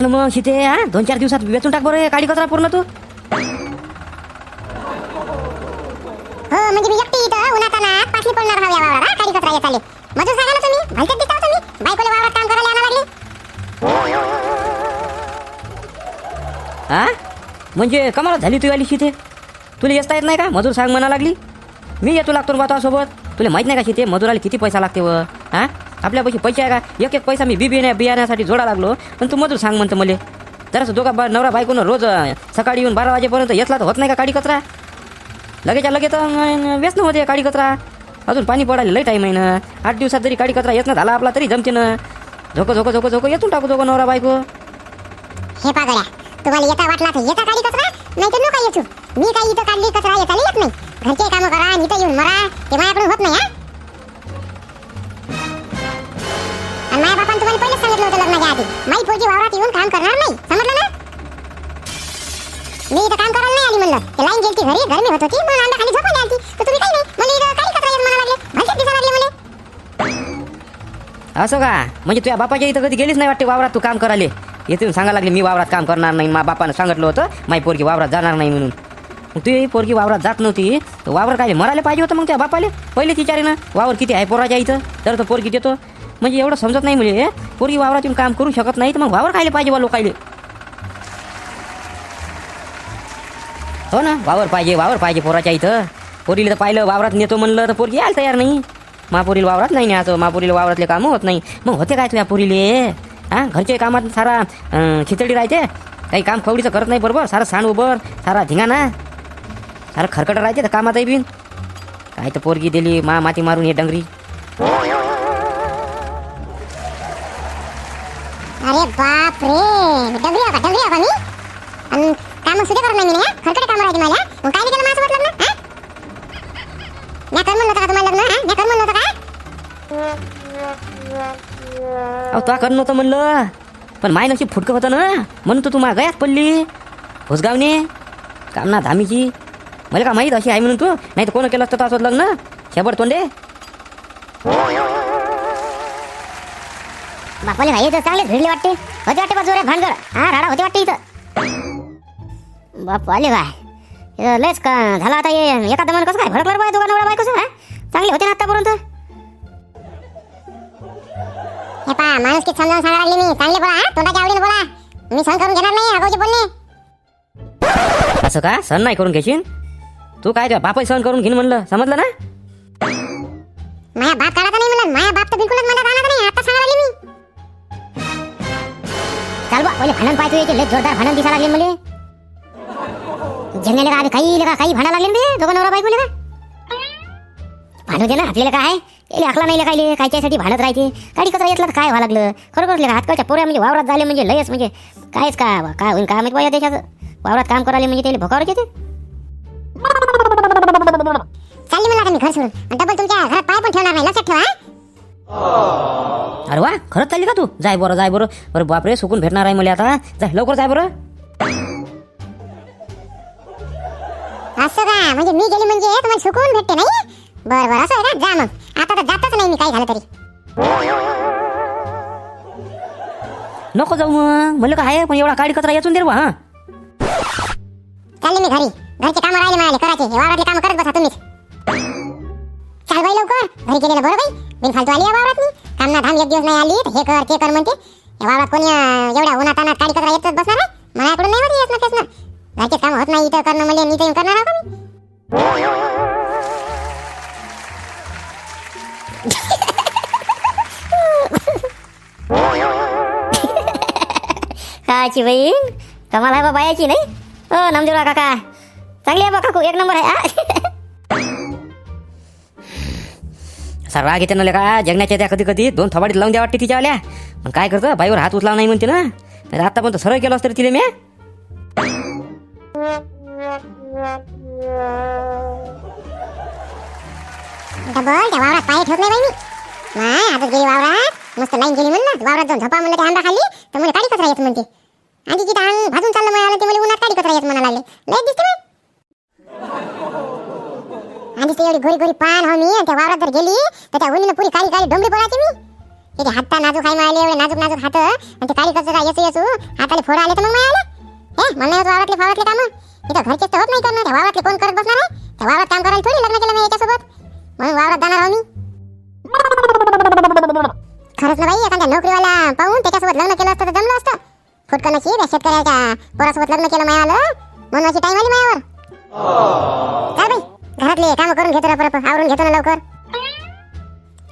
टाक ना मग शिते हा दोन चार दिवसात वेचून टाक बरं काडी कचरा पूर्ण तू हो म्हणजे मी एकटी इथं उन्हातानात पाचली पडणार हव्या वावरात काडी कचरा येत आले मजूर सांगा ना तुम्ही भलतेच दिसता हो तुम्ही बायकोले वावरात काम करायला आणा लागली हा म्हणजे कमाल झाली तू आली शिते तुला येता येत नाही का मजूर सांग म्हणा लागली मी येतो लागतो बा सोबत तुला माहीत नाही का शिते मजुराला किती पैसा लागते व हा आपल्यापाशी पैसे आहे का? एक एक पैसा मी बी बिया बियाण्यासाठी जोडा लागलो. पण तू मजूर सांग म्हणतो मला. जरासं दोघा बा नवरा बायकोनं रोज सकाळी येऊन बारा वाजेपर्यंत येतला तर होत नाही का काडी कचरा? लगेच्या लगेच व्यसन होते काडी कचरा. अजून पाणी पडायला लई टाईम आहे ना. आठ दिवसात जरी काडी कचरा येत ना झाला आपला तरी जमते ना झोको झोको झोको झोको येतून टाकू दोघं नवरा बायको. हे पागड्या तुम्हाला येता वाटला तर येता काडी कचरा? नाही तर नका येचू मी काही इथं काढली कचरा येताला येत नाही. घरचे कामं करा इथं येऊन मरा. ते माझ्याकडून होत नाही हा? आणि माझ्या पहिलेच सांगितलं होतं लग्नाच्या आधी. माई पोरगी वावरात येऊन काम करणार नाही. समजलं ना? मी इथं काम करायला नाही आली म्हणलं. ते लाईन गेलती घरी गरमी होत होती. म्हणून अंडा खाली झोपून आली तर तुम्ही काही नाही. मला इथं काही कचरा येत म्हणा लागले? भलतेच दिसा लागले मला. असं का? म्हणजे तुझ्या बापाच्या इथं कधी गेलीच नाही वाटते वावरात तू काम करायले? येथून सांगायला लागले मी वावरात काम करणार नाही. मा बापानं सांगितलं होतं माई पोरगी वावरात जाणार नाही म्हणून. मग तुझी पोरगी वावरात जात नव्हती. तर वावर काय मरायला पाहिजे होतं मग त्या बापाले? पहिले विचारे ना वावर किती आहे पोराच्या इथं? तर तो पोरगी देतो. म्हणजे एवढं समजत नाही म्हणजे पोरगी वावरातून काम करू शकत नाही तर मग वावर खायला पाहिजे बा लोकायले हो ना वावर पाहिजे वावर पाहिजे पोराच्या इथं. पोरीला तर पाहिलं वावरात नेतो म्हणलं तर पोरगी यायला तयार नाही. महापोरीला वावरात नाही न्यायचं महापोरीला वावरातले कामं होत नाही. मग होते काय तुझ्या पोरीले? हा घरचे कामात सारा खिचडी राहते. काही काम खवडीचं करत नाही बरोबर सारं सांड उबर सारा धिंगाणा. सारं खरकट राहते तर कामातही बिन. काय तर पोरगी दिली मा माती मारून ये डंगरी. बापरे डबरी का डबरी का मी आणि काम सुद्धा करत नाही मी ना खरकडे काम राहायचे मला मग काय केलं माझं लग्न हा मी कर म्हणलं का तुम्हाला लग्न हा मी कर म्हणलं का अहो तो कर नव्हतं म्हणलं पण माय नशी फुटकं होतं ना म्हणून तर तू मा गयात पडली भोसगावने काम ना धामीची मला का माहीत अशी आहे म्हणून तू नाही तर कोण केलं असतं असं लग्न शेबड तोंडे बापाले भाई तर चांगलेच भिडले वाटते होते वाटते बा जोरे भानगड. हा राडा होते वाटते इथं. बाप आले काय लयच का झाला आता हे एका दमान कसं काय? भडकलं बाय दोघा नवरा बाय कसं हा? चांगले होते ना आतापर्यंत? हे पा माणूस की समजावून सांगायला लागले मी. चांगले बोला हा? तोंडाच्या आवडीने बोला. मी सहन करून घेणार नाही आगाऊचे बोलणे असं का? सण नाही करून घेशील? तू काय बापाई सण करून घेईन म्हणलं? समजलं ना? माझ्या बाप काढायचा नाही म्हणलं. माझ्या बाप तर बिलकुलच राहणार नाही. आता सांगायला लागले मी. बा पहिले भांडण पाहतो याचे लय जोरदार भांडण दिसा लागले मले? जंगले का आधी काही लगा काही भांडा लागले ना दोघं नवरा बायको लगा भांडू दे ना आपल्याला काय? त्याला आखला नाही काय कायच्यासाठी भांडत राहते? गाडी कचरा येतला काय व्हावं लागलं? खरोखर लेका हातकडच्या पोऱ्या म्हणजे वावरात झाले म्हणजे लयच म्हणजे. कायच का काय होईल काय माहिती पाहिजे देशाचं वावरात काम करायला म्हणजे त्याला भोकावर येते? चालली मला मी घर सोडून. डबल तुमच्या घरात पाय पण ठेवणार नाही. लक्षात ठेवा अरे वा खरंच चालली का तू? जाय बरं जाय बरं. बरं बापरे सुकून भेटणार आहे मला आता. जाय लवकर जाय बरं. असं का? म्हणजे मी गेली म्हणजे तुम्हाला सुकून भेटते नाही? बर बर असं आहे का जा मग. आता तर जातच नाही मी काय झालं तरी. नको जाऊ मग. म्हणलं का आहे पण एवढा काडी कचरा येचून दे बा हा? चालले मी घरी. घरचे काम राहिले म्हणाले करायचे. हे वावरातले काम करत बसा तुम्हीच. चाल बाई लवकर. घरी गेलेलं बरं बाई. बिन फालतू आली या वावरात मी काम ना धाम एक दिवस नाही आली. तर हे कर ते कर म्हणते. बाबा कोणी एवढ्या उन्हात तानात काडी कचरा येतच बसणार आहे माझ्याकडून नाही होत येत ना तेच ना घरचे काम होत नाही इथं करणं म्हणजे इथं येऊन करणार आहो का मी काची बहीण कमाल आहे बाबा बायाची नाही? हो नामदेवरा काका. चांगली आहे बा काकू एक नंबर आहे. असा राग येते ना का जगण्याच्या त्या कधी कधी दोन थबाडीत लावून द्या वाटते तिच्या आल्या पण काय करतं? बाईवर हात उचला नाही म्हणते ना? नाही आता पण सरळ केलं असतं तिने मी डबल त्या वावरात पाय ठेवत नाही बाई मी. नाही आता गेली वावरात. मस्त लाईन गेली म्हणलं. वावरात जाऊन झोपा म्हणलं ते अंडा खाली तर मला काडी कचरा येत म्हणते. आणि तिथं अंग भाजून चाललं मला ते मला उन्हात काडी कचरा येत म्हणाला लय दिसते बाई. आणि ते एवढी गोरी गोरी पान हो मी आणि त्या वावरात जर गेली तर त्या उन्हीनं पुरी काळी काळी डोंबली पडायची मी. त्याचे हात नाजूक आहे मायाले एवढे नाजूक नाजूक हात आणि ते काळी कसं काय येसू येसू हाताले फोड आले तर मग मायाले. हे मला नाही वावरातले फावरातले काम. इथं घरचे तर होत नाही करणं त्या वावरातले कोण करत बसणार आहे? त्या वावरात काम करायला थोडी लग्न केलं मी याच्यासोबत. म्हणून वावरात जाणार आहो मी. खरंच ना बाई एखाद्या नोकरीवाला पाहून त्याच्यासोबत लग्न केलं असतं तर जमलं असतं. फुटकनशी त्या शेतकऱ्याच्या पोरासोबत लग्न केलं मायाला म्हणून अशी टाईम आली मायावर. काय बाई. घरातले काम करून घेतो रप आवरून घेतो ना लवकर.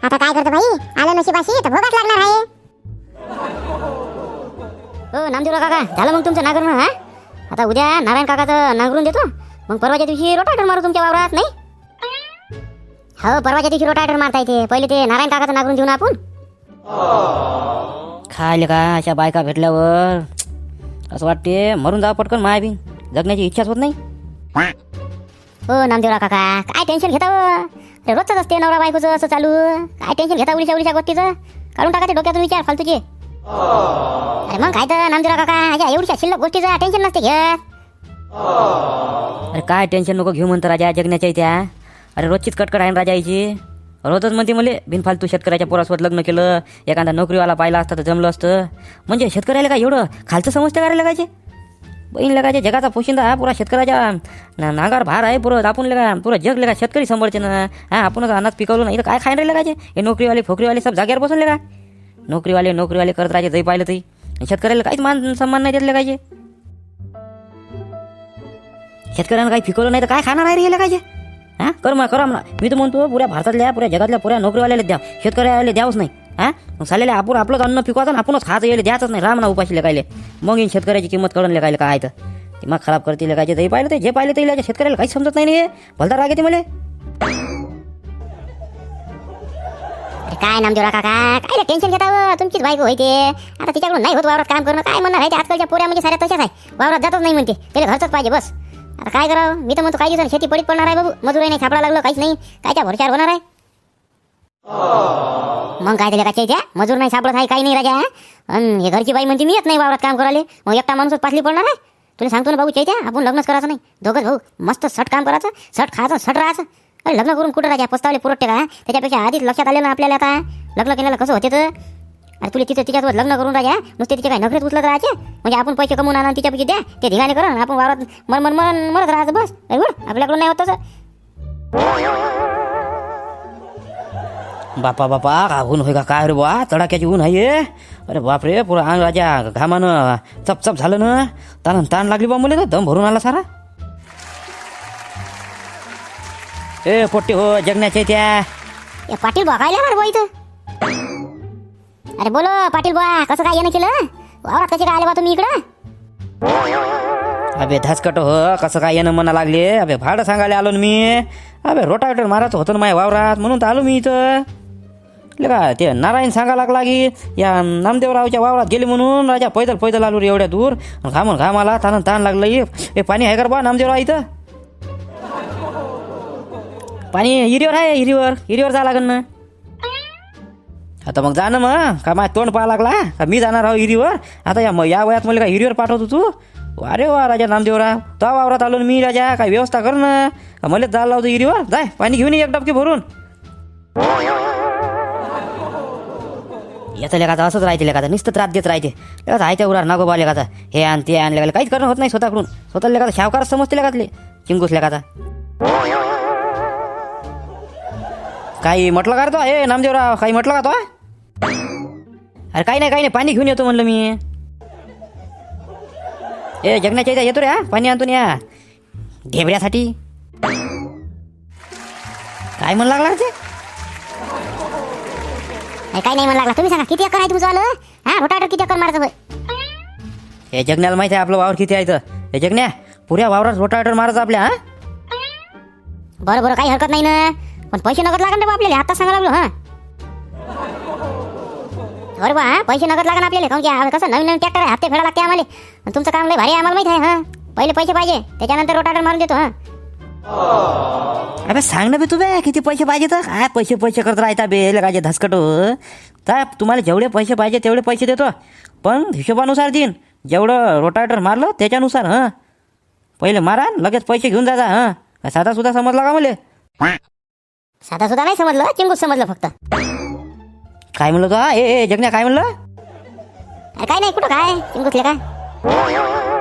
आता काय करतो भाई आलं नशिबाशी तर भोगाच लागणार आहे. हो नामदेवराव काका झालं मग तुमचं नांगरून हा? आता उद्या नारायण काकाचं नांगरून देतो. मग परवाच्या दिवशी रोटाटर मारू तुमच्या वावरात नाही? हो परवाच्या दिवशी रोटाटर मारता येते. पहिले ते नारायण काकाचं नांगरून देऊ ना आपण. खायले का अशा बायका भेटल्यावर? असं वाटते मरून जावं पटकन माय बी जगण्याची इच्छाच होत नाही. हो नामदेवराव काका. काय टेन्शन घेता हो? अरे रोजच असते नवरा बायकोचं असं चालू. काय टेन्शन घेता उलीच्या उलीच्या गोष्टीचं? काढून टाका ते डोक्यातून विचार फालतूचे. अरे मग काय तर नामदेवराव काका. अशा एवढ्या शिल्लक गोष्टीचं टेन्शन नसते घेत. अरे काय टेन्शन नको घेऊ म्हणतो राजा जगण्याच्या त्या अरे रोजचीच कटकट आहे ना राजा यायची रोजच म्हणते मले बिनफालतू शेतकऱ्याच्या पोरासोबत लग्न केलं. एखादा नोकरीवाला पाहिला असता तर जमलं असतं. म्हणजे शेतकऱ्याला काय एवढं खालचं समजतं करायला पाहिजे? बहीण लगायचे जगाचा पोशिंदा हा पुरा शेतकऱ्याच्या ना- नांगार भार आहे पुरं आपण लगा पुरं जग लगा शेतकरी समोरचे ना. हा आपणच अनाज पिकवलं नाही तर काय खायला रे लगायचे हे नोकरीवाले फोकरीवाले सब जाग्यावर बसून लगा. नोकरीवाले नोकरीवाले करत राहायचे जरी पाहिलं तरी. शेतकऱ्याला काहीच मान सन्मान नाही देत लगायचे शेतकऱ्यांना काही पिकवलं नाही तर काय खाणार आहे रे हे लगायचे हा कर म्हणा करा म्हणा. मी तर म्हणतो पुऱ्या भारतातल्या पुऱ्या जगातल्या पुऱ्या नोकरीवाल्याला द्या. शेतकऱ्याला द्यावच नाही. हा? मग सालेल्या आपण आपलंच अन्न पिकवायचं ना आपणच खायचं येईल द्यायच नाही. राम ना उपाशी लेकायले मग येईन शेतकऱ्याची किंमत कळून लेकायला काय तर. ते मग खराब करते काय ते पाहिलं ते जे पाहिलं ते इलाच्या शेतकऱ्याला काहीच समजत नाही हे. भलता राग येते मला. अरे काय नामदेवराव काका? काय टेन्शन घेता हो? तुमचीच बायको होते आता तिच्याकडून नाही होत वावरात काम करणं. काय म्हणणार आहे ते? आजकालच्या पोऱ्या म्हणजे साऱ्या तशाच आहे. वावरात जातच नाही म्हणते. त्याला घरचंच पाहिजे बस. आता काय करावं? मी तर म्हणतो काही दिवसांनी शेती पडीत पडणार आहे बाबू. मजुरी नाही खापडा लागलं काहीच नाही. कायच्या भरचार होणार आहे? मग काय त्याला काय द्या? मजूर नाही सापडत आहे काही नाही राजा अन हे घरची बाई म्हणते मी येत नाही वावरात काम करायला. मग एकटा माणूस पाचली पडणार आहे तुला सांगतो ना भाऊ चैत्या आपण लग्नच करायचं नाही. दोघंच भाऊ मस्त सट काम करायचं सट खायचं सट राहायचं. अरे लग्न करून कुठं राजा? पस्तावले पुरटते का त्याच्यापेक्षा आधीच लक्षात आले ना आपल्याला आता लग्न केलेलं कसं होते तर? अरे तुला तिथं तिच्यासोबत लग्न करून राजा नुसते तिच्या काय नखरेत उचलत राहायचे? म्हणजे आपण पैसे कमवून आणा तिच्यापैकी द्या. ते धिगाणे करा आपण वावरात मर मर मरत राहायचं बस. अरे आपल्याकडून नाही होत तसं. बापा बापा का ऊन होय का? काय रे बा तडाक्याची ऊन आहे अरे बापरे पुरा अंग राजा घामानं चप चप झालं ना? ताण ताण लागली बा मुले दम भरून आला सारा. ए पोट्टे हो जगण्याचे त्या. ए पाटील बुवा काय येणार बुवा इथं? अरे बोलो पाटील बुवा कसं काय येणं केलं? वावरात कसे काय आले बा तुम्ही इकडं? अबे धासकट हो कसं काय येणं म्हणा लागले? अबे भाडं सांगायला आलो ना मी. अबे रोटावेटर मारायचं होतं ना माझ्या वावरात म्हणून तर आलो मी इथं. का ते नारायण सांगा लागला की या नामदेवरावच्या वावरात गेले म्हणून राजा पैदल पैदल आलो रे एवढ्या दूर. घामून घाम आला ताण ताण लागलं ये हे पाणी आहे का बा नामदेवराव इथं? पाणी हिरीवर आहे हिरीवर. हिरीवर जा लागन ना. आता मग जा ना मग. का माझ्या तोंड पाहा लागला? का मी जाणार आहो हिरीवर? आता या मग या वयात मला का हिरीवर पाठवतो तू? अरे वा राजा नामदेवराव. तो वावरात आलो मी राजा. काय व्यवस्था कर ना. का मलाच जायला लावतो हिरीवर? जाय पाणी घेऊन ये एक डबके भरून. येतं लेखाचा असंच राहते लेखाचा नुसतं त्रास देत राहते. लेखाचा आहे त्या उरार नागो बा लेखाचा. हे आण ते आण लेखाला काहीच करणं होत नाही स्वतःकडून. स्वतः लेखाचा शावकार समजते लेखातले. चिंगूस लेखाचा. काही म्हटलं का रे तो? हे नामदेवराव काही म्हटलं का तो? अरे काही नाही काही नाही पाणी घेऊन येतो म्हणलं मी. ए जगण्याच्या इथे येतो रे हा पाणी आणतो या. ढेबऱ्यासाठी काय म्हणू लागला ते? काय नाही म्हणा लागला. तुम्ही सांगा किती एकर आहे तुमचं आलं हा रोटाटर किती एकर होय? हे जगण्याला माहिती आहे आपलं वावर किती आहे तर हे जगण्या पुऱ्या वावरात रोटावेटर मारायचं आपल्या हा? बरं बरं काही हरकत नाही ना. पण पैसे नगद लागणार बा आपल्याला आता सांगा लागलो हा. बरं बा हा पैसे नगद लागणार आपल्याला. काऊन की कसं नवीन नवीन ट्रॅक्टर आहे हप्ते फेडा लागते आम्हाला. आणि तुमचं काम लय भारी आहे, आम्हाला माहिती आहे हा. पहिले पैसे पाहिजे त्याच्यानंतर रोटाटर मारून देतो हा. अबे सांग ना बे तू बे किती पैसे पाहिजे तर? काय पैसे पैसे करत राहता बे लगाचे धसकट. तर तुम्हाला जेवढे पैसे पाहिजे तेवढे पैसे देतो. पण हिशोबानुसार देईन जेवढं रोटावेटर मारलं त्याच्यानुसार हां. पहिले मारा लगेच पैसे घेऊन जा हां. साधा सुद्धा समजला का मला? साधा सुद्धा नाही समजलं चिंगूच समजलं फक्त. काय म्हणलं तू हा? ए ए, जगण्या काय म्हणलं? अरे काय नाही कुठं काय? चिंगुसले काय?